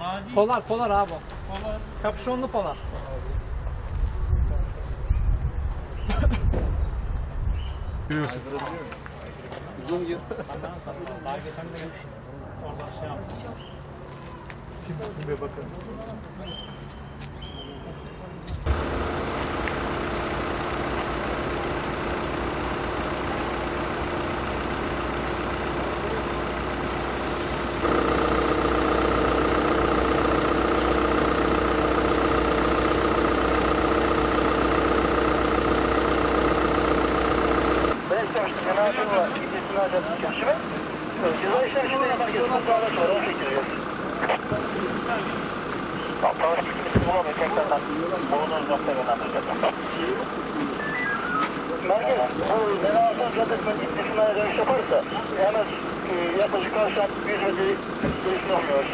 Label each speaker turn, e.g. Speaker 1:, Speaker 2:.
Speaker 1: Adi
Speaker 2: Polar polar abi.
Speaker 1: polar.
Speaker 2: Kapşonlu polar.
Speaker 3: Görüyorsun.
Speaker 4: Uzun gir.
Speaker 1: Daha geçen de. Oradan şey
Speaker 3: kim bir bakın.
Speaker 5: Ben çalıştım. Genelde var. Gidesini alacağız. Çalışma. Ceza işleminde herkesin kurtarma sonra onu çekeceğiz. Tamam, savaş çıkmışı bulamayız. Tekrardan bulunduğunuz noktaya yönlendireceğiz. Merkez, bu Zenasyon Caddesi'nin gitmesine dönüş yaparsa hemen e, yaklaşık karşıdan 100 metre gerisini alıyoruz.